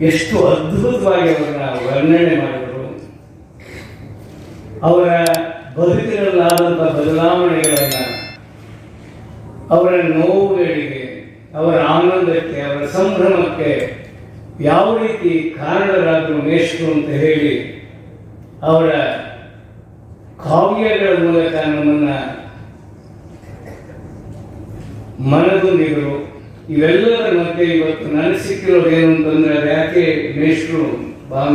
ಎಷ್ಟು ಅದ್ಭುತವಾಗಿ ಅವರನ್ನ ವರ್ಣನೆ ಮಾಡಿದರು. ಅವರ ಬದುಕಿನಲ್ಲಾದಂಥ ಬದಲಾವಣೆಗಳನ್ನು, ಅವರ ನೋವುಗಳಿಗೆ, ಅವರ ಆನಂದಕ್ಕೆ, ಅವರ ಸಂಭ್ರಮಕ್ಕೆ ಯಾವ ರೀತಿ ಕಾರಣರಾದರು ಮೇಷ್ಟು ಅಂತ ಹೇಳಿ ಅವರ ಕಾವ್ಯಗಳ ಮೂಲಕ ನಮ್ಮನ್ನ ಮನದೊಂದಿಗರು ಇವೆಲ್ಲದರ ಮಧ್ಯೆ ಇವತ್ತು ನನಗೆ ಸಿಕ್ಕಿರೋದು ಏನು ಅಂತಂದ್ರೆ ಅದು ಯಾಕೆ ಮೇಷ್ಟ್ರು ಭಾಮ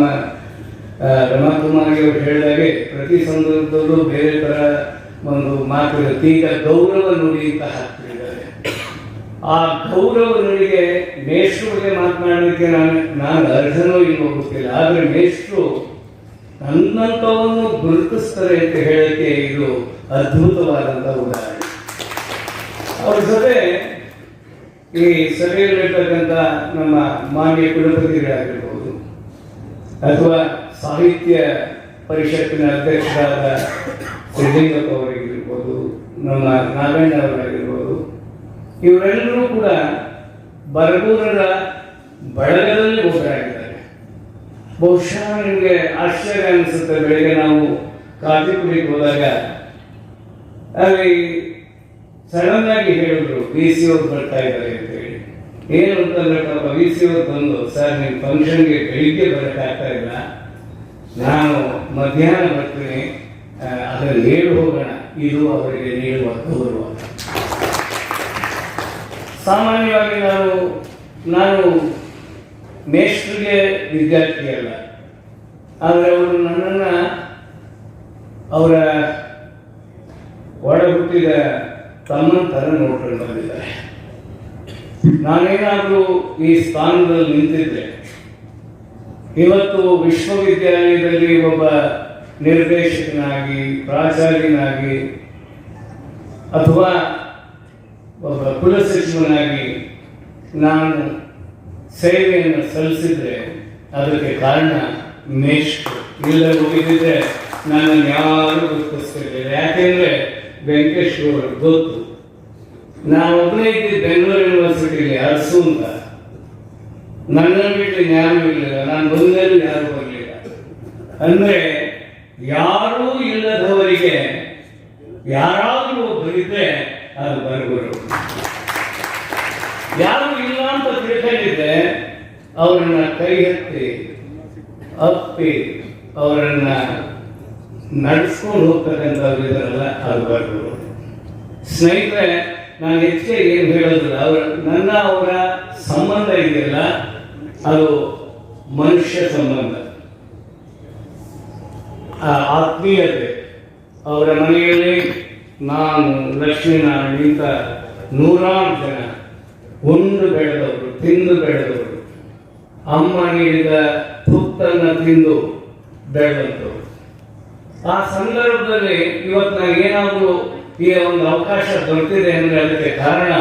ಆ, ರಮಾಕುಮಾರಿ ಅವರು ಹೇಳಿದಾಗೆ ಪ್ರತಿ ಸಂದರ್ಭದಲ್ಲೂ ಬೇರೆ ತರ ಒಂದು ಮಾತು ಈಗ ಗೌರವ ನುಡಿ ಅಂತ ಹಾಕ್ತಿದ್ದಾರೆ. ಆ ಗೌರವ ನುಡಿಗೆ ಮೇಷ್ಟ್ರು ಬಗ್ಗೆ ಮಾತನಾಡಲಿಕ್ಕೆ ನಾನು ನಾನು ಅರ್ಹನೋ ಇಲ್ಲೋ ಗೊತ್ತಿಲ್ಲ. ಆದ್ರೆ ಮೇಷ್ಟ್ರು ನನ್ನಂತವನ್ನು ಗುರುತಿಸ್ತಾರೆ ಅಂತ ಹೇಳಕ್ಕೆ ಇದು ಅದ್ಭುತವಾದಂತ ಉದಾಹರಣೆ. ಅವ್ರ ಜೊತೆ ಈ ಸಭೆಯಲ್ಲಿರ್ತಕ್ಕಂಥ ನಮ್ಮ ಮಾನ್ಯ ಕುಲಪತಿಗಳಾಗಿರ್ಬೋದು ಅಥವಾ ಸಾಹಿತ್ಯ ಪರಿಷತ್ತಿನ ಅಧ್ಯಕ್ಷರಾದ ಸಿದ್ದಲಿಂಗಪ್ಪ ಅವರಿಗಿರ್ಬೋದು, ನಮ್ಮ ನಾಗಣ್ಣ ಅವರಾಗಿರ್ಬೋದು, ಇವರೆಲ್ಲರೂ ಕೂಡ ಬರಗೂರರ ಬಳಗದಲ್ಲಿ ಒಬ್ಬರಾಗಿದ್ದಾರೆ. ಬಹುಶಃ ನಿಮಗೆ ಆಶ್ಚರ್ಯ ಅನಿಸುತ್ತೆ, ಬೆಳಿಗ್ಗೆ ನಾವು ಕಾಫಿ ಹೋದಾಗ. ಅಲ್ಲಿ ಸಡನ್ ಆಗಿ ಹೇಳಿದ್ರು ವಿ ಸಿ ಅವ್ರು ಬರ್ತಾ ಇದ್ದಾರೆ ಅಂತ ಹೇಳಿ. ಏನು ಅಂತಂದ್ರೆ ಪಾಪ ವಿ ಸಿ ಅವ್ರು ಬಂದು, ಸರ್ ನಿಮ್ಮ ಫಂಕ್ಷನ್ಗೆ ಬೆಳಿಗ್ಗೆ ಬರೋಕ್ಕಾಗ್ತಾ ಇಲ್ಲ. ನಾನು ಮಧ್ಯಾಹ್ನ ಬರ್ತೀನಿ. ಅದರಲ್ಲಿ ಹೇಳಿ ಹೋಗೋಣ. ಇದು ಅವರಿಗೆ ನೀಡುವ ಗೌರವ. ಸಾಮಾನ್ಯವಾಗಿ ನಾನು ನಾನು ಮೇಷ್ಟ್ರಿಗೆ ವಿದ್ಯಾರ್ಥಿ ಅಲ್ಲ. ಆದರೆ ಅವರು ನನ್ನನ್ನು ಅವರ ಒಳ ಹುಟ್ಟಿದ ತಮ್ಮನ ತರ ನೋಡ್ಕೊಂಡು ಬಂದಿದ್ದಾರೆ. ನಾನೇನಾದರೂ ಈ ಸ್ಥಾನದಲ್ಲಿ ನಿಂತಿದ್ದೆ ಇವತ್ತು ವಿಶ್ವವಿದ್ಯಾಲಯದಲ್ಲಿ ಒಬ್ಬ ನಿರ್ದೇಶಕನಾಗಿ, ಪ್ರಾಚಾರ್ಯನಾಗಿ, ಅಥವಾ ಒಬ್ಬ ಕುಲಸಚಿವನಾಗಿ ನಾನು ಸೇವೆಯನ್ನು ಸಲ್ಲಿಸಿದ್ರೆ ಅದಕ್ಕೆ ಕಾರಣ ಮೇಷ್. ಇಲ್ಲ ಹೋಗಿದ್ದರೆ ನಾನು ಯಾರು ಗುರುತಿಸ್ತಿರ್ಲಿಲ್ಲ. ಯಾಕೆಂದ್ರೆ ವೆಂಕಟೇಶ್ ಅವರು ಗೊತ್ತು. ನಾನು ಒಬ್ಬನೇ ಇದ್ದೆ ಬೆಂಗಳೂರು ಯೂನಿವರ್ಸಿಟಿಲಿ ಅರಸು ಅಂತ. ನನ್ನನ್ನು ಬಿಟ್ಟು ಯಾರು ಇರಲಿಲ್ಲ. ನಾನು ಬಂದಲ್ಲಿ ಯಾರು ಬರಲಿಲ್ಲ. ಅಂದ್ರೆ ಯಾರೂ ಇಲ್ಲದವರಿಗೆ ಯಾರಾದರೂ ಬರಿದ್ರೆ ಅದು ಬರಬರು ಯಾರು ಇಲ್ಲ ಅಂತ ತಿಳ್ಕೊಂಡಿದ್ದೆ ಅವರನ್ನ ಕೈ ಎತ್ತಿ ಅಪ್ಪಿ, ಅವರನ್ನ ನಡೆಸ್ಕೊಂಡು ಹೋಗ್ತಕ್ಕಂಥವ್ರು ಅದು ಬರಬರು ಸ್ನೇಹಿತರೆ ನಾನು ಹೆಚ್ಚಾಗಿ ಏನು ಹೇಳೋದಿಲ್ಲ. ಅವರ, ನನ್ನ ಅವರ ಸಂಬಂಧ ಇದೆಯಲ್ಲ, ಅದು ಮನುಷ್ಯ ಸಂಬಂಧ. ಆ ಆತ್ಮೀಯತೆ, ಅವರ ಮನೆಯಲ್ಲಿ ನಾನು ಲಕ್ಷ್ಮೀನಾರಾಯಣ ಇಂಥ ನೂರಾರು ಜನ ಒಂದು ಬೆಳೆದವರು, ತಿಂದು ಬೆಳೆದವರು ಅಮ್ಮ ನೀಡಿದ ತುತ್ತನ್ನು ತಿಂದು ಬೆಳೆದಂಥವ್ರು ಆ ಸಂದರ್ಭದಲ್ಲಿ ಇವತ್ತು ನಾವು ಏನಾದರೂ ಈ ಒಂದು ಅವಕಾಶ ದೊರೆತಿದೆ ಅಂದ್ರೆ ಅದಕ್ಕೆ ಕಾರಣ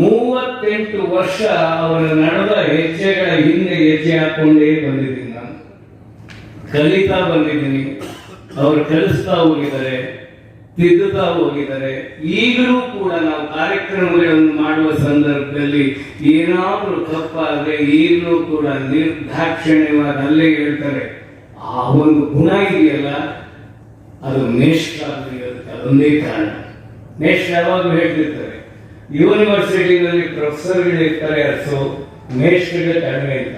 ಮೂವತ್ತೆಂಟು ವರ್ಷ ಅವರು ನಡೆದ ಹೆಜ್ಜೆಗಳ ಹಿಂದೆ ಹೆಜ್ಜೆ ಹಾಕೊಂಡೇ ಬಂದಿದ್ದೀನಿ ನಾನು. ಕಲಿತಾ ಬಂದಿದ್ದೀನಿ. ಅವರು ಕಲಿಸ್ತಾ ಹೋಗಿದ್ದಾರೆ, ತಿದ್ದುತ್ತಾ ಹೋಗಿದ್ದಾರೆ. ಈಗಲೂ ಕೂಡ ನಾವು ಕಾರ್ಯಕ್ರಮಗಳನ್ನು ಮಾಡುವ ಸಂದರ್ಭದಲ್ಲಿ ಏನಾದರೂ ತಪ್ಪಾದ್ರೆ ಈಗಲೂ ಕೂಡ ನಿರ್ದಾಕ್ಷಿಣ್ಯವಾದ ಅಲ್ಲೇ ಹೇಳ್ತಾರೆ. ಆ ಒಂದು ಗುಣ ಇದೆಯಲ್ಲ, ಅದು ಮೇಷ್ಟ್ರಾಗಿ ಅದೊಂದೇ ಕಾರಣ. ನೆಕ್ಸ್ಟ್ ಯಾವಾಗಲೂ ಹೇಳ್ತಿರ್ತಾರೆ. ಯೂನಿವರ್ಸಿಟಿನಲ್ಲಿ ಪ್ರೊಫೆಸರ್ಗಳು ಇರ್ತಾರೆ ಅರ್ಸು, ಮೇಷ್ಟ್ರಿಗೆ ಕಡಿಮೆ ಇಲ್ಲ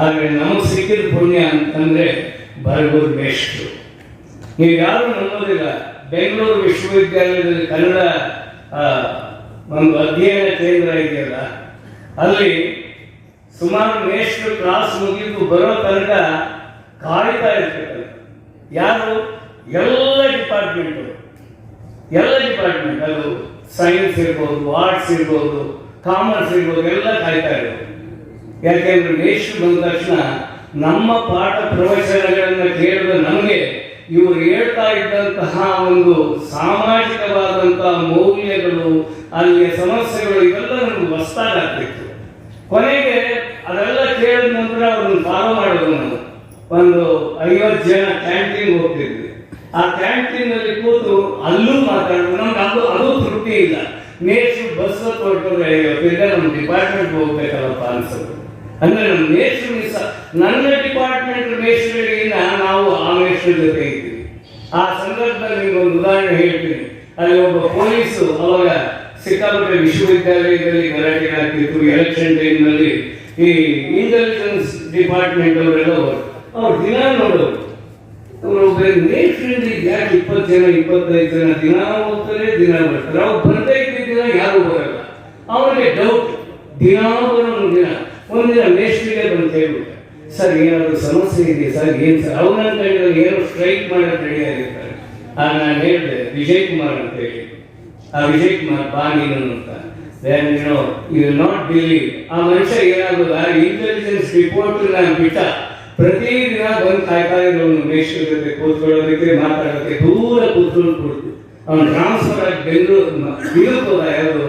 ಆದರೆ ನಮಗೆ ಸಿಕ್ಕಿದ ಪುಣ್ಯ ಅಂತಂದ್ರೆ ಬರಗೂರು ಮೇಷ್ಟ್ರು. ನೀವು ಯಾರು ನಂಬೋದಿಲ್ಲ. ಬೆಂಗಳೂರು ವಿಶ್ವವಿದ್ಯಾಲಯದಲ್ಲಿ ಕನ್ನಡ ಒಂದು ಅಧ್ಯಯನ ಕೇಂದ್ರ ಇದೆಯಲ್ಲ, ಅಲ್ಲಿ ಸುಮಾರು ಮೇಷ್ಟ್ರು ಕ್ಲಾಸ್ ಮುಗಿದು ಬರೋ ತನಕ ಕಾಯ್ತಾ ಇರ್ತಾರೆ ಯಾರು? ಎಲ್ಲ ಡಿಪಾರ್ಟ್ಮೆಂಟ್ ಎಲ್ಲ ಡಿಪಾರ್ಟ್ಮೆಂಟ್ ಅದು ಸೈನ್ಸ್ ಇರ್ಬೋದು ಆರ್ಟ್ಸ್ ಇರ್ಬೋದು ಕಾಮರ್ಸ್ ಇರ್ಬೋದು, ಎಲ್ಲ ಕಾಯ್ತಾ ಇರೋದು. ಯಾಕೆಂದ್ರೆ ಮೇಷ್ಟ್ರು ಬಂದ ತಕ್ಷಣ ನಮ್ಮ ಪಾಠ ಪ್ರವಚನಗಳನ್ನ ಕೇಳಿದ ನಮಗೆ ಇವರು ಹೇಳ್ತಾ ಇದ್ದಂತಹ ಒಂದು ಸಾಮಾಜಿಕವಾದಂತಹ ಮೌಲ್ಯಗಳು, ಅಲ್ಲಿಯ ಸಮಸ್ಯೆಗಳು ಇವೆಲ್ಲ ನಮ್ಗೆ ಹೊಸ್ತಾಗ್ತಿತ್ತು ಕೊನೆಗೆ ಅದೆಲ್ಲ ಕೇಳಿದ ನಂತರ ಅವ್ರನ್ನ ಫಾಲೋ ಮಾಡೋದು ನಾವು. ಒಂದು ಐವತ್ತು ಜನ ಕ್ಯಾಂಟೀನ್ ಹೋಗ್ತಿದ್ವಿ. ಆ ಕ್ಯಾಂಟೀನ್ ಅಲ್ಲಿ ಕೂತು ಅಲ್ಲೂ ಮಾತಾಡೋದು ನಮ್ಗೆ ಅದು ಅದು ತೃಪ್ತಿ ಇಲ್ಲ. ಮೇಷ್ಟ್ರು ಬಸ್ ಹೊರಟೋದ್ರೆ ನಮ್ಮ ಡಿಪಾರ್ಟ್ಮೆಂಟ್ ಹೋಗ್ಬೇಕಲ್ಲಪ್ಪ ಅನ್ಸೋದು ಅಂದ್ರೆ ನಮ್ಮ ಮೇಷ್ಟ್ರು ಮಿಸ್ ನನ್ನ ಡಿಪಾರ್ಟ್ಮೆಂಟ್ ಮೇಷ್ಟ್ರಿಗಿಂತ ನಾವು ಆ ಮೇಷ್ಟ್ರ ಜೊತೆ ಇದ್ದೀವಿ. ಆ ಸಂದರ್ಭದಲ್ಲಿ ಒಂದು ಉದಾಹರಣೆ ಹೇಳ್ತೀನಿ. ಅಲ್ಲಿ ಒಬ್ಬ ಪೊಲೀಸು, ಅವಾಗ ಸಿಕ್ಕಾಪಟ್ಟೆ ವಿಶ್ವವಿದ್ಯಾಲಯದಲ್ಲಿ ಗಲಾಟೆ ಆಗ್ತಿತ್ತು ಎಲೆಕ್ಷನ್ ಟೈಮ್ನಲ್ಲಿ ಈ ಇಂಟೆಲಿಜೆನ್ಸ್ ಡಿಪಾರ್ಟ್ಮೆಂಟ್ ಅವರೆಲ್ಲ ಅವ್ರು ದಿನ ನೋಡೋರು. ಮೇಷ್ಟ್ರಿಂದ ಯಾಕೆ ಇಪ್ಪತ್ತು ಜನ ಇಪ್ಪತ್ತೈದು ಜನ ದಿನ ಹೋಗ್ತಾರೆ ದಿನ ಬರ್ತಾರೆ ಅವ್ರು ಬರ್ತಾ ಇದ್ದ ದಿನ, ಯಾರು ಬರಲ್ಲ. ಅವನಿಗೆ ಡೌಟ್ ದಿನ ಒಂದು ದಿನ ಒಂದಿನ ಮೇಷ್ಟ್ರಿಗೆ ಬಂದು ಸರ್, ಏನಾದರೂ ಸಮಸ್ಯೆ ಇದೆ ಸರ್? ಏನು ಸರ್? ಅವನಂತ ಹೇಳಿದ್ರೆ ಏನೋ ಸ್ಟ್ರೈಕ್ ಮಾಡೋದು ರೆಡಿ ಆಗಿರ್ತಾರೆ. ಆ ನಾನು ಹೇಳಿದೆ ವಿಜಯ್ ಕುಮಾರ್ ಅಂತ ಹೇಳಿ. ಆ ವಿಜಯ್ ಕುಮಾರ್ ಬಾ ನೀನು ಅಂತ. Then you know you not believe ಆ ಮನುಷ್ಯ ಏನಾಗೋದು? ಆ ಇಂಟೆಲಿಜೆನ್ಸ್ ರಿಪೋರ್ಟ್ ನಾನು ಬಿಟ್ಟ. ಪ್ರತಿದಿನ ಬಂದು ಕಾಯ್ತಾ ಇರೋನು, ಮೇಷ್ಟ್ರ ಜೊತೆ ಕೂತ್ಕೊಳ್ಳೋದಕ್ಕೆ ಮಾತಾಡೋದಕ್ಕೆ ದೂರ ಕೂತ್ಕೊಂಡು ಕೊಡ್ತು. ಅವನು ಟ್ರಾನ್ಸ್ಫರ್ ಆಗಿ ಬೆಂಗಳೂರು ಹೋದ ಯಾವುದು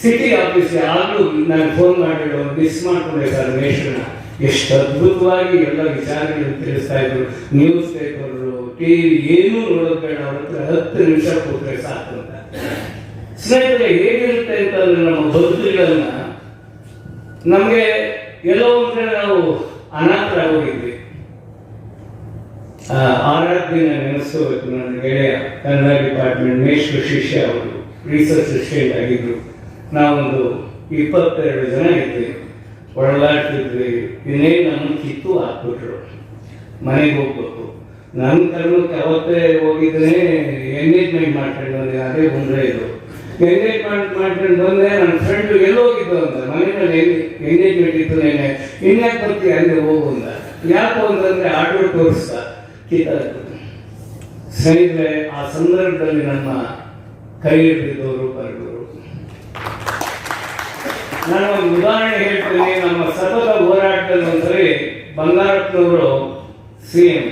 ಸಿಟಿ ಆಫೀಸ್ ಆಗಲೂ ನಾನು ಫೋನ್ ಮಾಡಿರೋ ಮಿಸ್ ಮಾಡ್ಕೊಂಡೆ ಸರ್ ಮೇಷ್ಟ್ರನ್ನ. ಎಷ್ಟು ಅದ್ಭುತವಾಗಿ ಎಲ್ಲ ವಿಚಾರಗಳನ್ನು ತಿಳಿಸ್ತಾ ಇದ್ರು. ನ್ಯೂಸ್ ಪೇಪರು ಟಿವಿ ಏನೂ ನೋಡೋದು ಬೇಡ, ಅವ್ರ ಹತ್ತು ನಿಮಿಷ ಕೂತ್ರೆ ಸಾಕು ಅಂತ. ಸ್ನೇಹಿತರೆ, ಹೇಗಿರುತ್ತೆ ಅಂತಂದ್ರೆ ನಮ್ಮ ಬದುಕುಗಳನ್ನ ನಮಗೆ ಎಲ್ಲೋ ಒಂದ್ ನಾವು ಅನಾಥರಾಗೋಗಿದ್ವಿ ಆ, ಆರಾಧ್ಯನ ನೆನೆಸ್ಕೋಬೇಕು ನನ್ನ ಗೆಳೆಯ ಕನ್ನಡ ಡಿಪಾರ್ಟ್ಮೆಂಟ್ ಮೇಶ್ವ ಶಿಷ್ಯ ಅವರು ರಿಸರ್ಚ್ ಅಸಿಸ್ಟೆಂಟ್ ಆಗಿದ್ರು. ನಾವೊಂದು ಇಪ್ಪತ್ತೆರಡು ಜನ ಇದ್ವಿ. ಒಳಗಾಡ್ತಿದ್ವಿ ಇನ್ನೇ ನಮ್ಮ ಕಿತ್ತು ಹಾಕ್ಬಿಟ್ರು. ಮನೆಗೆ ಹೋಗ್ಬೇಕು. ನನ್ನ ಕರ್ಮಕ್ಕೆ ಅವತ್ತೇ ಹೋಗಿದ್ರೆ ಎಂಗೇಜ್ಮೆಂಟ್ ಮಾಡ್ಕೊಂಡು ಅದೇ ಮುಂದೆ ಇದು. ಎಂಗೇಜ್ಮೆಂಟ್ ಮಾಡ್ಕೊಂಡು ಬಂದೆ ನನ್ನ ಫ್ರೆಂಡ್ ಎಲ್ಲಿ ಹೋಗಿದ್ದು ಅಂತ ಮನೆಯಲ್ಲಿ ಎಂಗೇಜ್ಮೆಂಟ್ ಇತ್ತು ನೆನೆ ಇನ್ಯಾಕೆ ಬರ್ತೀಯ? ಅಂದ್ರೆ ಹೋಗು ಅಂತ. ಯಾಕೆ ಅಂತಂದ್ರೆ ಆಟೋ ತೋರಿಸ್ತಾ ಕಿತ್ತಾಯ್ತು ಸ್ನೇಹಿತರೆ, ಆ ಸಂದರ್ಭದಲ್ಲಿ ನಮ್ಮ ಕೈ ಹಿಡಿದಿದ್ದವರು ಬರೆದವರು ನಾನು ಒಂದು ಉದಾಹರಣೆ ಹೇಳ್ತೀನಿ. ನಮ್ಮ ಸತತ ಹೋರಾಟದಲ್ಲಿ ಒಂದ್ಸರಿ ಬಂಗಾರಪ್ಪನವರು ಸಿ ಎಂ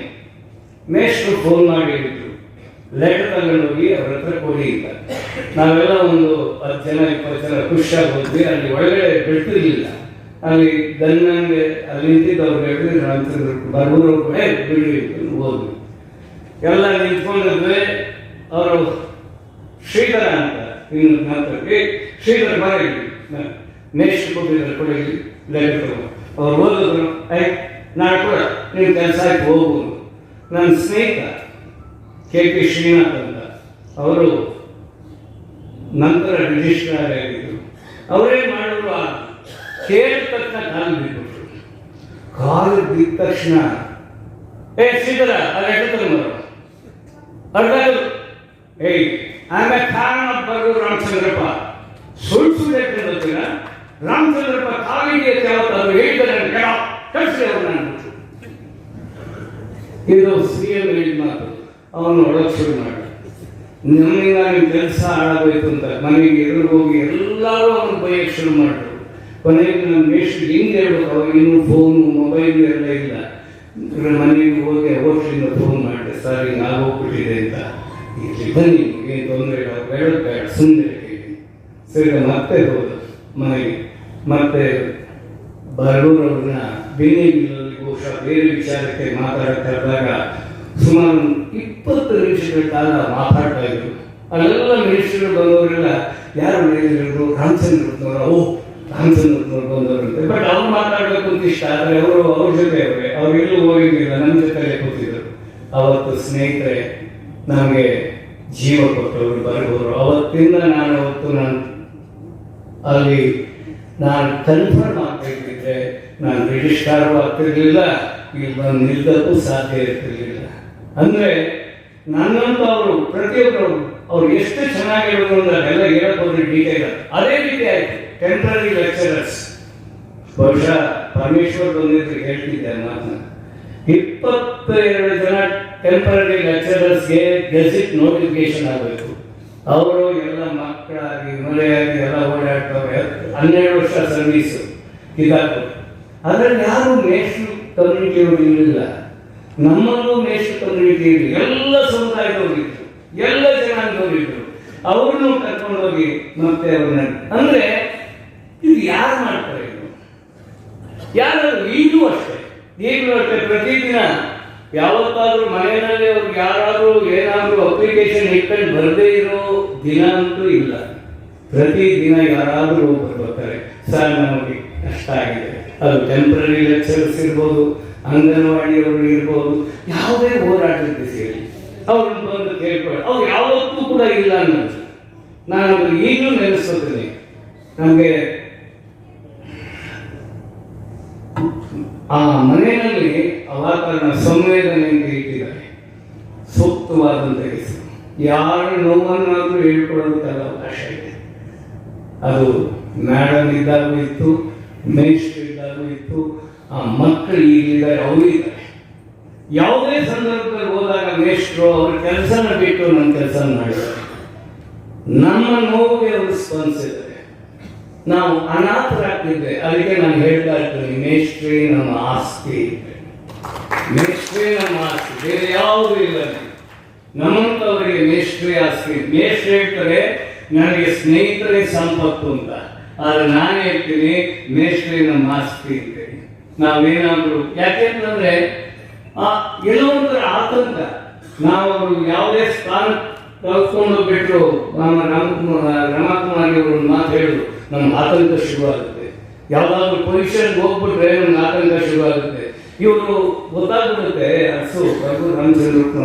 ಮೇಷ್ಟ್ರು ಫೋನ್ ಮಾಡಿ ಹೇಳಿದ್ರು. ಲೆಟರ್ ತಗೊಂಡೋಗಿ ಅವ್ರ ಹತ್ರ ಕೊಡಿ ಅಂತ. ನಾವೆಲ್ಲ ಒಂದು ಹತ್ತು ಜನ ಇಪ್ಪತ್ತು ಜನ ಖುಷಿಯಾಗಿ ಹೋದ್ವಿ ಅಲ್ಲಿ ಒಳಗಡೆ ಬೆಟ್ಟಿರ್ಲಿಲ್ಲ ಅಲ್ಲಿ ಗನ್ನಂಗೆ ಅಲ್ಲಿ ನಿಂತಿದ್ದವ್ರು ಹೇಳಿದ್ರೆ ರಾಮಚಂದ್ರ ಬರ್ಬೂರು ಕೂಡ ಬಿಡಿ ಹೋದ್ವಿ. ಎಲ್ಲ ನಿಂತ್ಕೊಂಡಿದ್ವಿ ಅವರು ಶ್ರೀಧರ ಅಂತ ಇನ್ನು ಮಾತಾಡಿ ಶ್ರೀಧರ ಬರೀ ಮೇಷ್ಟ್ರು ಕೊಟ್ಟಿದ್ದಾರೆ ಕೊಡಿ ಲೆಟರ್ ತಗೊಂಡು ಅವ್ರು ಓದಿದ್ರು ಐ ನಾನು ಕೂಡ. ನೀನು ಕೆಲಸ ಹೋಗ್ಬೋದು ಹೋಗು. ನನ್ನ ಸ್ನೇಹಿತ ಕೆ ಪಿ ಶ್ರೀನಾಥ್ ಅಂತ, ಅವರು ನಂತರ ಬ್ರಿಟಿಷರಾಗಿದ್ದರು ಅವರೇ ಆ ಕೇಳಿದ ಕಾಲು ಬಿಟ್ಬಿಟ್ರು ಕಾಲು ಬಿದ್ದ ತಕ್ಷಣ, ಏ, ಶ್ರೀಧರ ಅದು ಎಟ್ಟು ಮರ ಅರ್ಧ ಏಯ್ ಆಮೇಲೆ ಕಾರಣ ಬರೋದು ರಾಮಚಂದ್ರಪ್ಪ ಸುಳ್ಳು ರಾಮಚಂದ್ರಪ್ಪ ಕಾಲಿಗೆ ಅವರು ಹೇಳಿದ್ದಾರೆ ಕೆಳ, ಕಳಿಸಿ. ಇದು ಸಿ ಎಂ ಹೇಳಿದ ಮಾತು. ಅವನು ಒಳಗೆ ಶುರು ಮಾಡ ನಮ್ಮಿಂದ ನಿಮ್ಮ ಕೆಲಸ ಹಾಳಾಗೋಯ್ತು ಅಂತ ಮನೆಗೆ ಎದುರು ಹೋಗಿ ಎಲ್ಲರೂ ಅವನು ಬೈಯಕ್ಕೆ ಶುರು ಮಾಡಿದ್ರು ಕೊನೆಗೆ ನಮ್ಮ ಮೇಷ್ಟ್ರಿಗೆ ಹಿಂಗೆ ಹೇಳ್ಬೇಕು ಅವಾಗ ಇನ್ನೂ ಫೋನು ಮೊಬೈಲ್ ಎಲ್ಲ ಇಲ್ಲ. ಮನೆಗೆ ಹೋಗಿ ಅವಶ್ಯದಿಂದ ಫೋನ್ ಮಾಡಿದೆ, ಸರ್ ನಾವು ಆಗೋಗ್ಬಿಟ್ಟಿದೆ ಅಂತ. ಇಲ್ಲಿ ಬನ್ನಿ, ಏನು ತೊಂದರೆ ಇಲ್ಲ ಬೇಡ ಬೇಡ ಸುಮ್ಮನೆ ಸರಿ ಮತ್ತೆ ಹೋದ ಮನೆಗೆ. ಮತ್ತೆ ಬರೂರವ್ರನ್ನ ಬೇರೆ ವಿಚಾರಕ್ಕೆ ಮಾತಾಡ್ತಾ ಇದ್ದಾಗ ಸುಮಾರು ಇಪ್ಪತ್ತು ನಿಮಿಷಗಳ ಕಾಲ ಮಾತಾಡ್ತಾ ಇದ್ರು. ಅಲ್ಲೆಲ್ಲ ಮಿನಿಸ್ಟರ್ ಬಂದವರೆಲ್ಲ ಯಾರು ಹೇಳಿದ್ರು ರಾಮಚಂದ್ರನವರು. ಓ, ರಾಮಚಂದ್ರನವರು ಬಂದವರು ಅಂತ. ಬಟ್ ಅವ್ರು ಮಾತಾಡಬೇಕು ಅಂತ ಇಷ್ಟ. ಆದರೆ ಅವರು ಅವ್ರ ಜೊತೆ ಅವ್ರೆ. ಅವ್ರು ಎಲ್ಲೂ ಹೋಗಿರ್ಲಿಲ್ಲ. ನಮ್ಮ ಜೊತೆಲೆ ಕೂತಿದ್ರು. ಅವತ್ತು ಸ್ನೇಹಿತರೆ, ನಮಗೆ ಜೀವ ಕೊಟ್ಟವರು ಬರಬಹುದು ಅವತ್ತಿಂದ ನಾನು ಅವತ್ತು ನಾನು ಅಲ್ಲಿ ನಾನು ಕನ್ಫರ್ಮ್ ಆಗ್ತಿದ್ದೆ ನಾನು ರಿಜಿಸ್ಟ್ರಾರು ಆಗ್ತಿರ್ಲಿಲ್ಲ ಇಲ್ಲಿ ಬಂದು ನಿಲ್ಲಕ್ಕೂ ಸಾಧ್ಯ ಇರ್ತಿರ್ಲಿಲ್ಲ. ಅಂದ್ರೆ ನನ್ನಂತ ಅವರು ಪ್ರತಿಯೊಬ್ಬರು ಅವ್ರು ಎಷ್ಟು ಚೆನ್ನಾಗಿ ಅಂದ್ರೆ ಅದೆಲ್ಲ ಹೇಳಕ್ ಡೀಟೇಲ್ ಅದೇ ರೀತಿ ಆಯ್ತು. ಟೆಂಪ್ರರಿ ಲೆಕ್ಚರರ್ಸ್ ಬಹುಶಃ ಪರಮೇಶ್ವರ್ ಬಂದಿದ್ದು ಹೇಳ್ತಿದ್ದೆ ಮಾತನ್ನ. ಇಪ್ಪತ್ತೆರಡು ಜನ ಟೆಂಪರರಿ ಲೆಕ್ಚರರ್ಸ್ಗೆ ಗೆಸಿಟ್ ನೋಟಿಫಿಕೇಶನ್ ಆಗಬೇಕು. ಅವರು ಎಲ್ಲ ಮಕ್ಕಳಾಗಿ, ಮನೆಯಾಗಿ ಎಲ್ಲ ಓಡಾಡ್ತವ್ರೆ. ಹನ್ನೆರಡು ವರ್ಷ ಸರ್ವೀಸು ಇದಾಗ್ತದೆ ಅದರಲ್ಲಿ ಯಾರು ನೇಷನಲ್ ಕಮ್ಯುನಿಟಿಯವರು ಇರಲಿಲ್ಲ. ಮೇಷ್ಟ್ರು ಕಮ್ಯುನಿಟಿ ಎಲ್ಲ ಸಮುದಾಯದವರಿದ್ರು ಎಲ್ಲ ಜನಾಂಗದವರಿದ್ರು ಅವ್ರನ್ನು ಕರ್ಕೊಂಡು ಹೋಗಿ ಮತ್ತೆ ಅವ್ರನ್ನ ಅಂದ್ರೆ ಇದು ಯಾರು ಮಾಡ್ತಾರೆ ಇದು? ಯಾರು ಈಗಲೂ ಅಷ್ಟೇ. ಈಗಲೂ ಅಷ್ಟೇ. ಪ್ರತಿದಿನ ಯಾವತ್ತಾದ್ರೂ ಮನೆಯಲ್ಲಿ ಅವ್ರಿಗೆ ಯಾರಾದ್ರೂ ಏನಾದ್ರೂ ಅಪ್ಲಿಕೇಶನ್ ಇಟ್ಕೊಂಡು ಬರದೇ ಇರೋ ದಿನ ಅಂತೂ ಇಲ್ಲ. ಪ್ರತಿ ದಿನ ಯಾರಾದರೂ ಬರ್ತಾರೆ ಸರ್ ನಮಗೆ ಕಷ್ಟ ಆಗಿದೆ. ಅದು ಟೆಂಪ್ರರಿ ಲೆಕ್ಚರ್ಸ್ ಇರ್ಬೋದು ಅಂಗನವಾಡಿಯವರು ಇರ್ಬೋದು, ಯಾವುದೇ ಹೋರಾಟಕ್ಕೆ ಸೇರಿ. ಅವ್ರನ್ನ ಬಂದು ಕೇಳ್ಕೊಳ್ಳಿ. ಅವ್ರು ಯಾವತ್ತೂ ಕೂಡ ಇಲ್ಲ ಅನ್ನೋದು. ನಾನು ಈಗಲೂ ನೆನೆಸ್ಕೊತೀನಿ. ನಮಗೆ ಆ ಮನೆಯಲ್ಲಿ ಸಂವೇದನೆ ಅಂತ ಇಟ್ಟಿದ್ದಾರೆ. ಸೂಕ್ತವಾದಂಥ ಹೆಸರು. ಯಾರು ನೋವನ್ನಾದರೂ ಹೇಳ್ಕೊಳ್ಳೋದಕ್ಕೆಲ್ಲ ಅವಕಾಶ ಇದೆ. ಅದು ಮೇಡಮ್ ಇದ್ದಾಗೂ ಇತ್ತು, ಮೇಷ್ಟ್ರು ಇದ್ದಾಗೂ ಇತ್ತು ಆ ಮಕ್ಕಳು ಈಗಿದ್ದಾರೆ ಅವರು ಇದ್ದಾರೆ. ಯಾವುದೇ ಸಂದರ್ಭದಲ್ಲಿ ಹೋದಾಗ ಮೇಷ್ಟ್ರು ಅವ್ರ ಕೆಲಸನ ಬಿಟ್ಟು ನನ್ನ ಕೆಲಸ ಮಾಡಿದ್ದಾರೆ. ನಮ್ಮ ನೋವಿಗೆ ಅವರು ಸ್ಪಂದಿಸಿದ್ದಾರೆ ನಾವು ಅನಾಥರಾಗ್ತಿದ್ದೆ ಅದಕ್ಕೆ ನಾನು ಹೇಳ್ತಾ ಇರ್ತೀನಿ, ಮೇಷ್ಟ್ರೇ ನಮ್ಮ ಆಸ್ತಿ ಮೇಷ್ಟ್ರೇ ನಮ್ಮ ಆಸ್ತಿ ಬೇರೆ ಯಾವುದೂ ಇಲ್ಲ ನಮ್ಮಂತವರಿಗೆ ಮೇಷ್ಟ್ರೇ ಆಸ್ತಿ ಮೇಷ್ಟ್ರೇ ಹೇಳ್ತಾರೆ, ನನಗೆ ಸ್ನೇಹಿತರೇ ಸಂಪತ್ತು ಅಂತ. ಆದ್ರೆ ನಾನು ಹೇಳ್ತೀನಿ, ಮೇಷ್ಟ್ರೇ ನಮ್ಮ ಆಸ್ತಿ ಅಂತೇಳಿ ನಾವೇನಾದ್ರು ಯಾಕೆಂತಂದ್ರೆ ಆ ಒಂಥರ ಆತಂಕ. ನಾವು ಅವರು ಯಾವುದೇ ಸ್ಥಾನ ಕಳ್ಕೊಂಡು ಬಿಟ್ಟರು ನಮ್ಮ ರಾಮಕುಮಾರ್, ರಮಾಕುಮಾರಿ ಅವರು ಮಾತು ಹೇಳಿದ್ರು, ನಮ್ಗೆ ಆತಂಕ ಶುರುವಾಗುತ್ತೆ. ಯಾವ್ದಾದ್ರು ಪೊಸಿಷನ್ ಹೋಗ್ಬಿಟ್ರೆ ನಮ್ಗೆ ಆತಂಕ ಶುರುವಾಗುತ್ತೆ. ಇವರು ಗೊತ್ತಾಗ್ಬಿಡುತ್ತೆ, ಅಸು, ಪ್ರಭು ರಾಮಚಂದ್ರ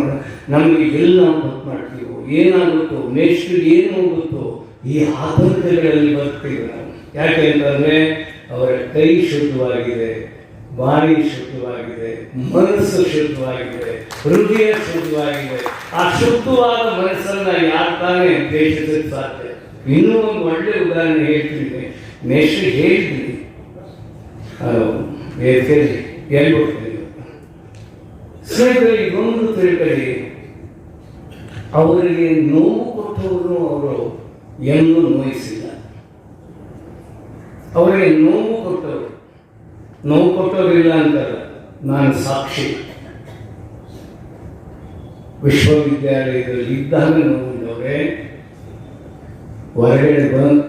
ನಮಗೆ ಎಲ್ಲ ನಾವು ತಪ್ಪು ಮಾಡ್ತೀವೋ. ಏನಾಗುತ್ತೋ ನೆಕ್ಸ್ಟ್ ಏನು ಹೋಗುತ್ತೋ, ಈ ಆತಂಕಗಳಲ್ಲಿ ಬರ್ತೀವಿ ನಾವು. ಯಾಕೆ ಅಂತಂದ್ರೆ, ಅವರ ಕೈ ಶುದ್ಧವಾಗಿದೆ. ಬಾಯಿ ಶುದ್ಧವಾಗಿದೆ, ಮನಸ್ಸು ಶುದ್ಧವಾಗಿದೆ, ಹೃದಯ ಶುದ್ಧವಾಗಿದೆ. ಆ ಶುದ್ಧವಾದ ಮನಸ್ಸನ್ನ ಯಾರು ತಾನೇ ದೇಶಕ್ಕೆ ಸಾಧ್ಯ? ಇನ್ನೂ ಒಂದು ಒಳ್ಳೆ ಉದಾಹರಣೆ ಹೇಳ್ತೀನಿ. ನೆಕ್ಸ್ಟ್ ಹೇಳಿದ್ದೀನಿ ಎಲ್ಲಿ ಹೇಳ್ಬಿಡ್ತೀನಿ ಸ್ನೇಹಿತರೆ ಇದೊಂದು ತಿಳ್ಕೊಳ್ಳಿ. ಅವರಿಗೆ ನೋವು ಕೊಟ್ಟವರು ಅವರು ಎಂದೂ ನೋಯಿಸಿಲ್ಲ. ಅವರಿಗೆ ನೋವು ಕೊಟ್ಟವರು ನೋವು ಕೊಟ್ಟವರಿಲ್ಲ ಅಂತಲ್ಲ ನಾನು ಸಾಕ್ಷಿ. ವಿಶ್ವವಿದ್ಯಾಲಯದಲ್ಲಿ ಇದ್ದಾಗ ನೋವಿದವ್ರೆ ಹೊರಗಡೆ ಬಂದು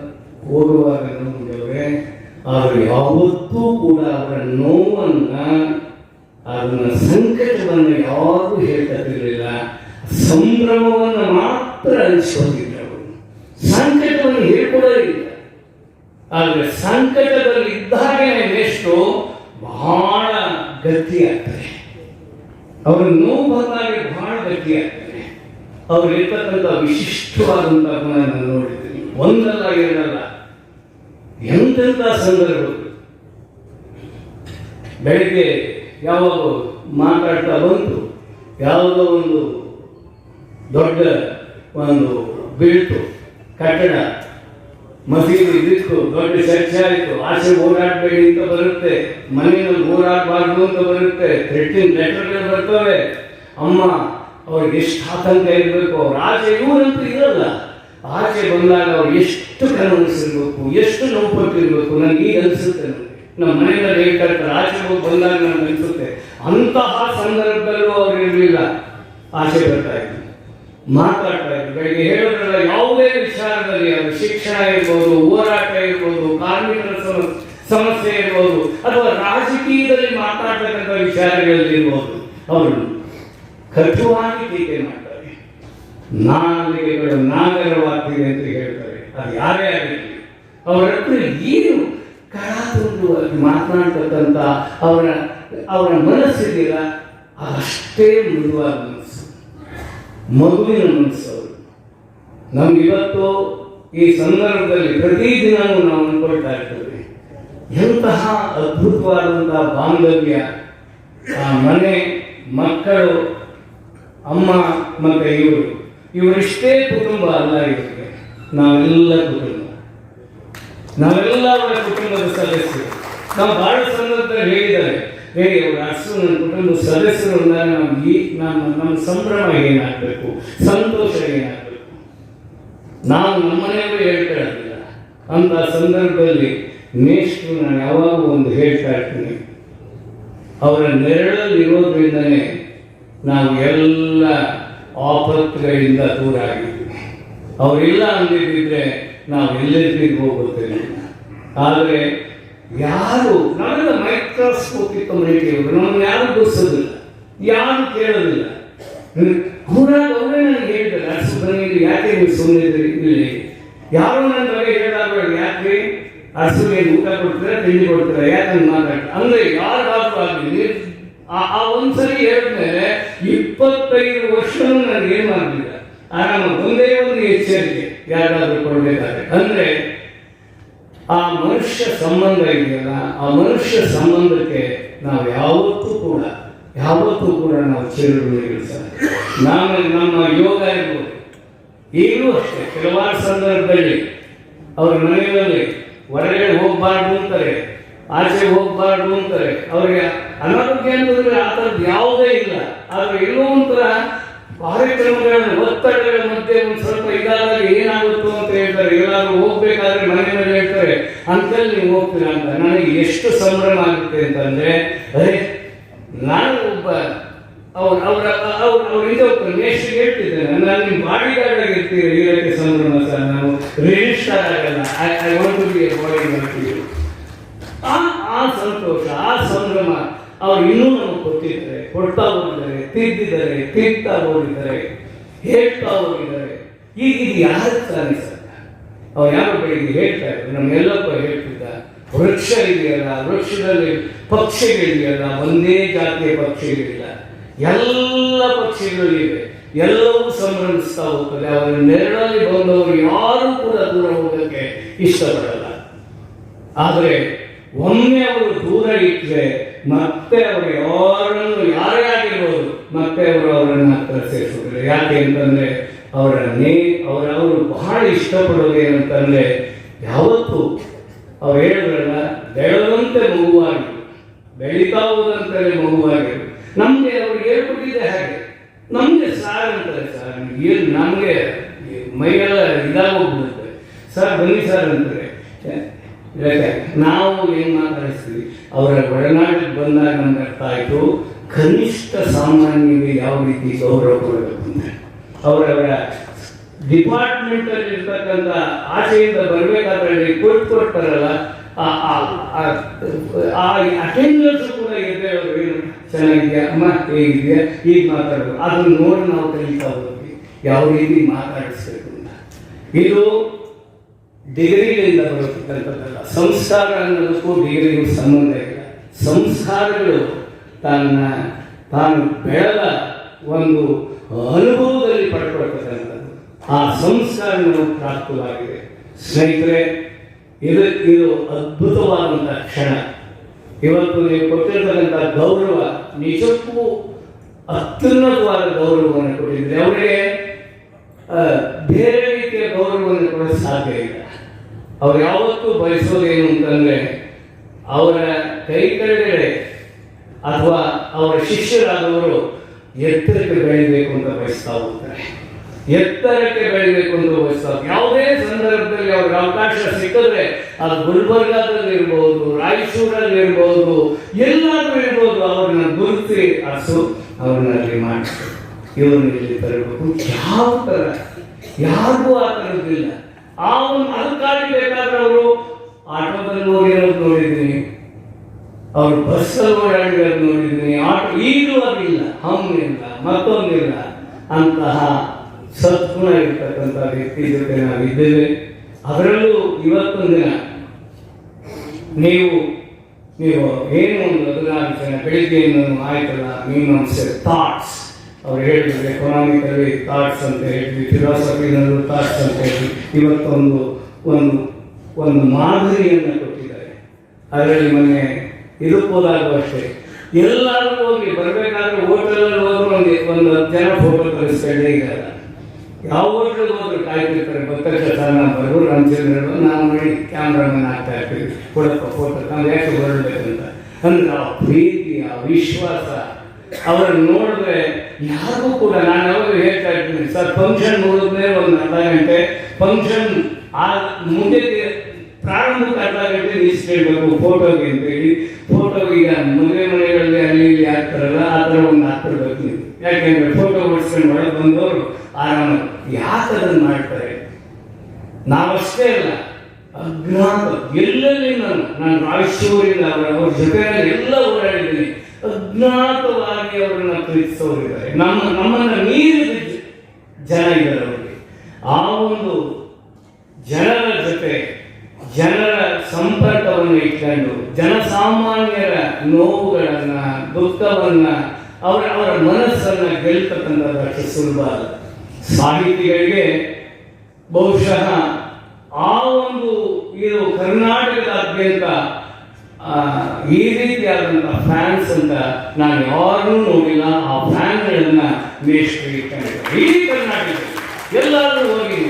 ಹೋಗುವಾಗ ನೋವಿದವ್ರೆ ಆದರೆ ಯಾವತ್ತೂ ಕೂಡ ಅವರ ನೋವನ್ನ, ಅದನ್ನ ಸಂಕಟವನ್ನು ಯಾರು ಹೇಳ್ತಿರಲಿಲ್ಲ ಸಂಭ್ರಮವನ್ನು ಮಾತ್ರ ಅನಿಸ್ಕೊಂಡಿದ್ದರು ಅವರು ಸಂಕಟವನ್ನು ಹೇಳ್ಕೊಡೋದಿಲ್ಲ. ಆದರೆ ಸಂಕಟದಲ್ಲಿ ಇದ್ದಾಗೆ ಎಷ್ಟು ಬಹಳ ಗಟ್ಟಿಯಾಗ್ತದೆ ಅವರ ನೋವು ಬಂದಾಗ ಬಹಳ ಗಟ್ಟಿಯಾಗ್ತದೆ ಅವ್ರು ಇರ್ತಕ್ಕಂಥ ವಿಶಿಷ್ಟವಾದಂಥ ಗುಣ ನಾನು ನೋಡಿದ್ದೀನಿ. ಒಂದಲ್ಲ, ಎರಡಲ್ಲ, ಎಂತೆಂಥ ಸಂದರ್ಭಗಳು. ಬೆಳಿಗ್ಗೆ ಯಾವಾಗ ಮಾತಾಡ್ತಾ ಬಂತು ಯಾವುದೋ ಒಂದು ದೊಡ್ಡ ಒಂದು ಬೀಳ್ತು, ಕಟ್ಟಡ ಮಸೀದಿ ಇದಿತ್ತು ದೊಡ್ಡ ಚರ್ಚೆ ಆಯಿತು. ಆಚೆ ಓಡಾಡಬೇಡಿ ಅಂತ ಬರುತ್ತೆ. ಮನೆಯಲ್ಲಿ ಓಡಾಡಬಾರ್ದು ಅಂತ ಬರುತ್ತೆ. ಥ್ರೆಟ್ಟಿನ ಲೆಟರ್ಗಳು ಬರ್ತವೆ. ಅಮ್ಮ, ಅವ್ರಿಗೆ ಎಷ್ಟು ಆತಂಕ ಇರಬೇಕು. ಅವ್ರ ಆಚೆ ಇವರಂತೂ ಇರಲ್ಲ. ಆಚೆ ಬಂದಾಗ ಅವ್ರು ಎಷ್ಟು ಕನವನಿಸಿರ್ಬೇಕು ಎಷ್ಟು ನೋವುಪಟ್ಟಿರ್ಬೇಕು ನನಗೆ ಈಗ ಅನಿಸುತ್ತೆ ನಮ್ಮ ಮನೆಯಲ್ಲಿ ಹೇಳ್ತಾ ಇರ್ತಾರೆ, ಆಚೆ ಹೋಗಿ ಬಂದಾಗ ನನಗೆ ಅನಿಸುತ್ತೆ. ಅಂತಹ ಸಂದರ್ಭದಲ್ಲೂ ಅವ್ರು ಇರಲಿಲ್ಲ. ಆಚೆ ಬರ್ತಾ ಮಾತಾಡ್ತಾ ಇದ್ರು. ಬೆಳಿಗ್ಗೆ ಹೇಳೋದ್ರಲ್ಲ, ಯಾವುದೇ ವಿಚಾರದಲ್ಲಿ ಅದು ಶಿಕ್ಷಣ ಇರ್ಬೋದು, ಹೋರಾಟ ಇರ್ಬೋದು, ಕಾರ್ಮಿಕರ ಸಮ- ಸಮಸ್ಯೆ ಇರ್ಬೋದು, ಅಥವಾ ರಾಜಕೀಯದಲ್ಲಿ ಮಾತಾಡ್ತಕ್ಕಂಥ ವಿಚಾರಗಳಲ್ಲಿ ಇರ್ಬೋದು, ಅವರು ಕಟುವಾಗಿ ಟೀಕೆ ಮಾಡ್ತಾರೆ. ನಾಲಿಗೆಗಳು ನಾಗರವಾಗ್ತಿದೆ ಅಂತ ಹೇಳ್ತಾರೆ. ಅದು ಯಾರೇ ಆಗಿರಲಿ ಅವರ ಹತ್ರ ಏನು ಕರಾತುಂಟುವಾಗಿ ಮಾತನಾಡ್ತಕ್ಕಂಥ ಅವರ ಅವರ ಮನಸ್ಸಿದೆಯಲ್ಲ ಅಷ್ಟೇ ಮನಸ್ಸು ಮಗುವಿನ ಮನಸ್ಸು ನಮ್ಗಿವತ್ತು ಈ ಸಂದರ್ಭದಲ್ಲಿ ಪ್ರತಿದಿನವೂ ನಾವು ಅನ್ಕೊಳ್ತಾ ಇರ್ತೇವೆ. ಎಂತಹ ಅದ್ಭುತವಾದಂತಹ ಬಾಂಧವ್ಯ ಆ ಮನೆ, ಮಕ್ಕಳು, ಅಮ್ಮ ಮತ್ತೆ ಇವರು. ಇವರಿಷ್ಟೇ ಕುಟುಂಬ ಅಲ್ಲ ಇವರಿಗೆ. ನಾವೆಲ್ಲ ಕುಟುಂಬ. ನಾವೆಲ್ಲ ಅವರ ಕುಟುಂಬದ ಸದಸ್ಯರು. ನಾವು ಬಹಳ ಸಂದರ್ಭದಲ್ಲಿ ಹೇಳಿದ್ದಾರೆ ಹೇ ಅವರ ನನ್ನ ಕುಟುಂಬದ ಸದಸ್ಯರು ಅಂದಾಗ ನಮ್ಮ ನಮ್ಮ ಸಂಭ್ರಮ ಏನಾಗಬೇಕು? ಸಂತೋಷ ಏನಾಗಬೇಕು? ನಾವು ನಮ್ಮನೆಯವರು ಹೇಳ್ತಾ ಇರಲಿಲ್ಲ. ಅಂತ ಸಂದರ್ಭದಲ್ಲಿ ಮೇಷ್ಟ್ರು ನಾನು ಯಾವಾಗ ಒಂದು ಹೇಳ್ತಾ ಇರ್ತೀನಿ. ಅವರ ನೆರಳಲ್ಲಿ ಇರೋದ್ರಿಂದನೇ ನಾವು ಎಲ್ಲ ಆಪತ್ತುಗಳಿಂದ ದೂರ ಆಗಿದ್ದೀವಿ. ಅವರಿಲ್ಲ ಅಂದಿದ್ದರೆ ನಾವು ಎಲ್ಲೆಲ್ಲಿ ಹೋಗುತ್ತೇವೆ? ಆದರೆ ಯಾರು? ನಾವೆಲ್ಲ ಇತ್ತು ಕಮ್ಯುನಿಟಿಯವರು ನಮ್ಮನ್ನು ಯಾರು ಗುರುಸೋದಿಲ್ಲ ಯಾರು ಕೇಳೋದಿಲ್ಲ. ಕೂಡ ಅವರೇ ನನಗೆ ಹೇಳಿದ್ದಾರೆ ಸುಬ್ರಹ್ಮಣ್ಯ ಯಾಕೆ ನೀವು ಸುಮ್ಮನೆ ಇಲ್ಲಿ ಯಾರು ನನ್ನ ಬಗ್ಗೆ ಹೇಳಿದಾಗ ಯಾಕೆ? ಹಸುವಿಗೆ ಊಟ ಕೊಡ್ತೀರಾ, ತಿಂಡಿ ಕೊಡ್ತೀರಾ? ಯಾಕೆ ಮಾತಾಡ ಅಂದ್ರೆ ಯಾರಿಗಾದ್ರೂ ಆಗಲಿ ಆ ಒಂದ್ಸರಿ ಹೇಳಿದ್ಮೇಲೆ ಇಪ್ಪತ್ತೈದು ವರ್ಷ ನನಗೆ ಏನ್ ಮಾಡಲಿಲ್ಲ. ಆರಾಮ, ಒಂದೇ ಒಂದು ಎಚ್ಚರಿಕೆ ಯಾರಾದ್ರೂ ಕೊಡ್ಬೇಕಾದ್ರೆ. ಅಂದ್ರೆ ಆ ಮನುಷ್ಯ ಸಂಬಂಧ ಇದೆಯಲ್ಲ, ಆ ಮನುಷ್ಯ ಸಂಬಂಧಕ್ಕೆ ನಾವು ಯಾವತ್ತೂ ಕೂಡ ಯಾವತ್ತೂ ಕೂಡ ನಾವು ಚಿರಋಣಿಗಳು ಸರ್ ನಾನು ನಮ್ಮ ಯೋಗ ಇರ್ಬೋದು. ಈಗಲೂ ಅಷ್ಟೇ, ಕೆಲವಾರು ಸಂದರ್ಭದಲ್ಲಿ ಅವ್ರ ಮನೆಯಲ್ಲಿ ಹೊರಗಡೆ ಹೋಗ್ಬಾರ್ದು ಅಂತಾರೆ, ಆಚೆ ಹೋಗ್ಬಾರ್ದು ಅಂತಾರೆ. ಅವ್ರಿಗೆ ಅನಾರೋಗ್ಯ ಅಂತಂದ್ರೆ ಆ ಥರದ್ದು ಯಾವುದೇ ಇಲ್ಲ. ಆದರೆ ಎಲ್ಲೋ ಒಂಥರ ಕಾರ್ಯಕ್ರಮಗಳ ಒತ್ತಡಗಳ ಒಂದ್ ಸ್ವಲ್ಪ ಇದಾದಾಗ ಏನಾಗುತ್ತೋ ಅಂತ ಹೇಳ್ತಾರೆ. ಎಲ್ಲಾದ್ರೂ ಹೋಗ್ಬೇಕಾದ್ರೆ ಮನೆ ಮೇಲೆ ಹೇಳ್ತಾರೆ, ಅಂಕಲ್, ನೀವು ಹೋಗ್ತೀರಾ ಅಂತ. ನನಗೆ ಎಷ್ಟು ಸಂಭ್ರಮ ಆಗುತ್ತೆ ಅಂತಂದ್ರೆ, ಅರೆ, ನಾನು ಒಬ್ಬ, ಅವ್ರ, ಅವರ, ಅವ್ರ ಅವ್ರ ಇದು ಮೇಷ್ಟ್ರಿಗೆ ಹೇಳ್ತಿದ್ದೇನೆ ನಾನು ನಿಮ್ಮ ಬಾಡಿ ಗಾರ್ಡ್ ಆಗಿರ್ತೀರಿ ಇದಕ್ಕೆ ಸಂಭ್ರಮ ಸರ್. ನಾವು ರಿಜಿಸ್ಟರ್ ಆಗಲ್ಲ. I want to be body ಮಾಡ್ತೀವಿ ಆ ಆ ಸಂತೋಷ, ಆ ಸಂಭ್ರಮ ಅವ್ರು ಇನ್ನೂ ನಮಗೆ ಕೊಟ್ಟಿದ್ದಾರೆ. ಕೊಡ್ತಾ ಹೋಗಿದ್ದಾರೆ, ತಿದ್ದಿದ್ದಾರೆ ತಿಂತಾ ಹೋಗಿದ್ದಾರೆ. ಹೇಳ್ತಾ ಹೋಗಿದ್ದಾರೆ ಈಗ ಇದು ಯಾರು ತಾನೆ ಅವ್ರು ಯಾರು ಬೆಳಿಗ್ಗೆ ಹೇಳ್ತಾ ಇದ್ರು ನಮ್ಮೆಲ್ಲಪ್ಪ ಹೇಳ್ತಿದ್ದ ವೃಕ್ಷ ಇದೆಯಲ್ಲ ವೃಕ್ಷದಲ್ಲಿ ಪಕ್ಷಿಗಳಿದೆಯಲ್ಲ, ಒಂದೇ ಜಾತಿಯ ಪಕ್ಷಿಗಳಿಲ್ಲ. ಎಲ್ಲ ಪಕ್ಷಿಗಳು ಇವೆ ಎಲ್ಲವೂ ಸಂಭ್ರಮಿಸ್ತಾ ಹೋಗ್ತದೆ. ಅವರ ನೆರಳಲ್ಲಿ ಬಂದವರು ಯಾರು ಕೂಡ ದೂರ ಹೋಗಕ್ಕೆ ಇಷ್ಟಪಡಲ್ಲ. ಆದರೆ ಒಮ್ಮೆ ಅವರು ದೂರ ಇಟ್ಟರೆ ಮತ್ತೆ ಅವರು ಯಾರನ್ನು, ಯಾರೇ ಆಗಿರ್ಬೋದು ಮತ್ತೆ ಅವರು ಅವರನ್ನು ಸೇರಿಸೋದಿಲ್ಲ ಯಾಕೆ ಅಂತಂದ್ರೆ ಅವರ ನೇ ಅವರವರು ಬಹಳ ಇಷ್ಟಪಡೋದು ಏನಂತಂದ್ರೆ ಯಾವತ್ತು ಅವ್ರು ಹೇಳಿದ್ರಲ್ಲ ಬೆಳೆದಂತೆ ಮಗುವಾಗಿ ಬೆಳೀತಾ ಹೋದಂತಲೇ ಮಗುವಾಗಿ ನಮಗೆ ಅವ್ರಿಗೆ ಹೇಳ್ಬಿಟ್ಟಿದೆ ಹಾಗೆ. ನಮಗೆ ಸಾರ್ ಅಂತಾರೆ ಸರ್. ಏನು ನಮಗೆ ಮೈಯೆಲ್ಲ ಇದಾಗೋಗ್ಬಿಡುತ್ತೆ ಸರ್, ಬನ್ನಿ ಸರ್ ಅಂತಾರೆ. ನಾವು ಏನು ಮಾತಾಡಿಸ್ತೀವಿ? ಅವರ ಒಳನಾಡಿಗೆ ಬಂದಾಗ ನಮ್ಗೆ ಅರ್ಥ ಆಯ್ತು. ಕನಿಷ್ಠ ಸಾಮಾನ್ಯರಿಗೆ ಯಾವ ರೀತಿ ಗೌರವ ಕೊಡಬೇಕು ಅಂತ ಅವರವರ ಡಿಪಾರ್ಟ್ಮೆಂಟ್ ಅಲ್ಲಿ ಇರ್ತಕ್ಕಂಥ ಆಚೆಯಿಂದ ಬರಬೇಕಾದ್ರೆ ಕೊಟ್ಟು ಕೊಡ್ತಾರಲ್ಲ, ಆ- ಕೂಡ ಇದೆ ಅವ್ರಿಗೆ ಚೆನ್ನಾಗಿದ್ಯಾ? ಅಮ್ಮ, ಹೇಗಿದೆಯಾ? ಈಗ ಮಾತಾಡೋದು ಅದನ್ನು ನೋಡಿ ನಾವು ಕಲಿತಾ ಹೋಗಿ ಯಾವ ರೀತಿ ಮಾತಾಡಿಸ್ಬೇಕು ಅಂತ ಇದು ಡಿಗ್ರಿಗಳಿಂದ ಬರತಕ್ಕಂಥದ್ದಲ್ಲ. ಸಂಸ್ಕಾರ ಅನ್ನೋದಕ್ಕೂ ಡಿಗ್ರಿಗೂ ಸಂಬಂಧ ಇಲ್ಲ. ಸಂಸ್ಕಾರಗಳು ತನ್ನ ತಾನು ಬೆಳೆದ ಒಂದು ಅನುಭವದಲ್ಲಿ ಪಡ್ಕೊಳ್ತಕ್ಕಂಥದ್ದು. ಆ ಸಂಸ್ಕಾರ ನಮಗೆ ಪ್ರಾಪ್ತವಾಗಿದೆ. ಸ್ನೇಹಿತರೆ, ಇದು ಇದು ಅದ್ಭುತವಾದಂಥ ಕ್ಷಣ. ಇವತ್ತು ನೀವು ಕೊಟ್ಟಿರ್ತಕ್ಕಂಥ ಗೌರವ, ನಿಜಕ್ಕೂ ಅತ್ಯುನ್ನತವಾದ ಗೌರವವನ್ನು ಕೊಟ್ಟಿದ್ರೆ ಅವರಿಗೆ ಬೇರೆ ರೀತಿಯ ಗೌರವವನ್ನು ಕೊಡಲು ಸಾಧ್ಯ ಇಲ್ಲ. ಅವ್ರು ಯಾವತ್ತೂ ಬಯಸೋದೇನು ಅಂತಂದ್ರೆ, ಅವರ ಕೈ ಕೆಳಗಡೆ ಅಥವಾ ಅವರ ಶಿಷ್ಯರಾದವರು ಎತ್ತರಕ್ಕೆ ಬೆಳಿಬೇಕು ಅಂತ ಬಯಸ್ತಾ ಹೋಗ್ತಾರೆ. ಎತ್ತರಕ್ಕೆ ಬೆಳಿಬೇಕು ಅಂತ ಬಯಸ್ತಾ ಯಾವುದೇ ಸಂದರ್ಭದಲ್ಲಿ ಅವ್ರಿಗೆ ಅವಕಾಶ ಸಿಕ್ಕಿದ್ರೆ ಅದು ಗುಲ್ಬರ್ಗಾದಲ್ಲಿ ಇರ್ಬೋದು, ರಾಯಚೂರಲ್ಲಿ ಇರ್ಬೋದು, ಎಲ್ಲಾದ್ರೂ ಇರ್ಬೋದು, ಅವ್ರನ್ನ ಗುರುತಿ ಅರಸು ಅವ್ರನ್ನ ಅಲ್ಲಿ ಮಾಡಿಸ್ಬೇಕು ಇವ್ರನ್ನ ಇಲ್ಲಿ ತರಬೇಕು. ಯಾವ ಥರ? ಯಾರಿಗೂ ಆ ಥರದ್ದಿಲ್ಲ. ಆ ಒಂದು ಅದಕ್ಕಾಗಿ ಬೇಕಾದ್ರೆ ಅವರು ಆಟೋದಲ್ಲಿ ಹೋಗಿರೋದು ನೋಡಿದ್ದೀನಿ. ಅವ್ರು ಬಸ್ಸಲ್ಲಿ ಓಡಾಡಿರೋದು ನೋಡಿದ್ದೀನಿ ಆಟೋ ಈಗಲೂ ಅದಿಲ್ಲ ಹಮ್ಮಿಲ್ಲ, ಮತ್ತೊಂದಿಲ್ಲ ಅಂತಹ ಸದ್ಗುಣ ಇರ್ತಕ್ಕಂಥ ವ್ಯಕ್ತಿ ಜೊತೆ ನಾವು ಇದ್ದೇವೆ ಅದರಲ್ಲೂ ಇವತ್ತೊಂದು ದಿನ ನೀವು ನೀವು ಏನು ಒಂದು ಹದಿನಾರು ಜನ ಬೆಳಿಗ್ಗೆ ಆಯ್ತಲ್ಲ ಮೀಮಾಂಸೆ ಥಾಟ್ಸ್ ಅವ್ರು ಹೇಳಿದ್ರೆ ಎಕನಾಮಿಕಲ್ಲಿ ಥಾಟ್ಸ್ ಅಂತ ಹೇಳಿ ಫಿಲಾಸಫಿನಲ್ಲೂ ಥಾಟ್ಸ್ ಅಂತ ಹೇಳಿ ಇವತ್ತೊಂದು, ಒಂದು ಒಂದು ಮಾದರಿಯನ್ನು ಕೊಟ್ಟಿದ್ದಾರೆ. ಅದರಲ್ಲಿ ಮೊನ್ನೆ ಇದಕ್ಕೆ ಹೋದಾಗೂ ಅಷ್ಟೇ. ಎಲ್ಲರೂ ಹೋಗಿ, ಬರಬೇಕಾದ್ರೆ ಹೋಟೆಲಲ್ಲಿ ಹೋದ್ರು ಒಂದು ಒಂದು ಜನ ಫೋಟೋ ಕಳಿಸ್ಕೊಂಡೇ ಈಗ ಯಾವ ಹೋಟ್ಲಿಗೆ ಹೋದ್ರು ಕಾಯ್ತಿರ್ತಾರೆ ಭಕ್ತಕ್ಷ ಸರ್ ನಾವು ಬರೋರು ರಾಮಚಂದ್ರರು ನಾನು ನೋಡಿ ಕ್ಯಾಮ್ರಾಮನ್ ಆಗ್ತಾ ಇರ್ತೀವಿ. ಕೊಡಪ್ಪ ಫೋಟೋ ನಾವು ಯಾಕೆ ಬರಬೇಕಂತ ಅಂದ್ರೆ ಆ ಪ್ರೀತಿ, ಆ ವಿಶ್ವಾಸ, ಅವರನ್ನು ನೋಡಿದ್ರೆ ಯಾರಿಗೂ ಕೂಡ ನಾನು ಯಾವಾಗ ಹೇಳ್ತಾ ಇರ್ತೀನಿ, ಸರ್ ಫಂಕ್ಷನ್ ನೋಡಿದ್ಮೇಲೆ ಒಂದು ಅರ್ಧ ಗಂಟೆ ಫಂಕ್ಷನ್ ಆ ಮುಂದೆ ಪ್ರಾರಂಭಕ್ಕೆ ಅರ್ಧ ಗಂಟೆ ನಿಲ್ಲಿಸ್ಕೊಳ್ಬೇಕು ಫೋಟೋಗೆ ಅಂತೇಳಿ ಫೋಟೋಗೆ ಈಗ ಮದುವೆ ಮನೆಗಳಲ್ಲಿ ಅಲ್ಲಿ ಇಲ್ಲಿ ಹಾಕ್ತಾರಲ್ಲ, ಆ ಥರ ಒಂದು ಹಾಕ್ತಿರ್ಬೇಕು ನೀವು. ಯಾಕೆಂದ್ರೆ ಫೋಟೋ ಹೊಡ್ಸ್ಕೊಂಡು ಒಳಗೆ ಬಂದವರು ಆರಾಮ ಯಾಕೆ ಅದನ್ನು ಮಾಡ್ತಾರೆ? ನಾವಷ್ಟೇ ಅಲ್ಲ, ಅಜ್ಞಾತ. ಎಲ್ಲೆಲ್ಲಿ ನಾನು ನಾನು ರಾಯಚೂರಿಂದ ಅವರ, ಅವ್ರ ಜೊತೆ ಎಲ್ಲ ಓಡಾಡಿದ್ದೀನಿ. ಅಜ್ಞಾತವಾಗಿ ಅವರನ್ನ ಪ್ರೀತಿಸೋರಿದ್ದಾರೆ. ನಮ್ಮ, ನಮ್ಮನ್ನ ಮೀರಿದ ಜನ ಇದ್ದಾರೆ ಅವರಿಗೆ. ಆ ಒಂದು ಜನರ ಜೊತೆ ಜನರ ಸಂಪರ್ಕವನ್ನು ಇಟ್ಕೊಂಡು, ಜನಸಾಮಾನ್ಯರ ನೋವುಗಳನ್ನ, ದುಃಖವನ್ನ, ಅವರ ಅವರ ಮನಸ್ಸನ್ನ ಗೆಲ್ತಕ್ಕಂಥದ್ದು ಅಷ್ಟು ಸುಲಭ ಅಲ್ಲ. ಸಾಹಿತಿಗಳಿಗೆ ಬಹುಶಃ ಆ ಒಂದು ಇದು ಕರ್ನಾಟಕದಾದ್ಯಂತ ಈ ರೀತಿಯಾದಂಥ ಫ್ಯಾನ್ಸ್ ಅಂತ ನಾನು ಯಾರನ್ನೂ ನೋಡಿಲ್ಲ. ಆ ಫ್ಯಾನ್ಗಳನ್ನ ಮೇಷ್ಟ್ರಿ ಈ ಕರ್ನಾಟಕ ಎಲ್ಲರೂ ಹೋಗಿ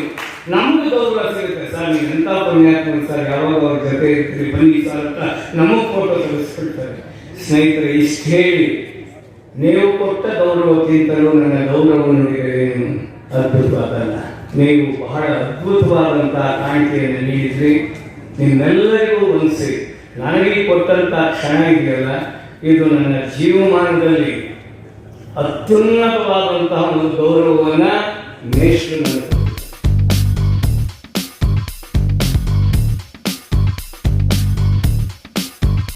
ನಮ್ಗೆ ಗೌರವ ಸಿಗುತ್ತೆ ಸರ್, ನೀವು ಎಂಥ ಪುಣ್ಯಾತ್ಮ ಸರ್, ಯಾವಾಗ ಅವ್ರ ಜೊತೆ ಇರ್ತೀರಿ, ಬನ್ನಿ ಸರ್ ಅಂತ ನಮಗೆ ಫೋಟೋ ತೋರಿಸ್ಬಿಡ್ತಾರೆ ಸ್ನೇಹಿತರೆ, ಇಷ್ಟು ಹೇಳಿ. ನೀವು ಕೊಟ್ಟ ಗೌರವಕ್ಕಿಂತಲೂ ನನ್ನ ಗೌರವವನ್ನು ನೀಡಿದರೆ ಅದ್ಭುತವಾದಲ್ಲ ನೀವು ಬಹಳ ಅದ್ಭುತವಾದಂತಹ ಕಾಣಿಕೆಯನ್ನು ನೀಡಿದ್ರಿ. ನಿಮ್ಮೆಲ್ಲರಿಗೂ ಹೊಂದಿಸಿ ನನಗೆ ಕೊಟ್ಟಂತ ಕ್ಷಣ ಇದೆಯಲ್ಲ, ಇದು ನನ್ನ ಜೀವಮಾನದಲ್ಲಿ ಅತ್ಯುನ್ನತವಾದಂತಹ ಒಂದು ಗೌರವವನ್ನು ನೇಷನ್.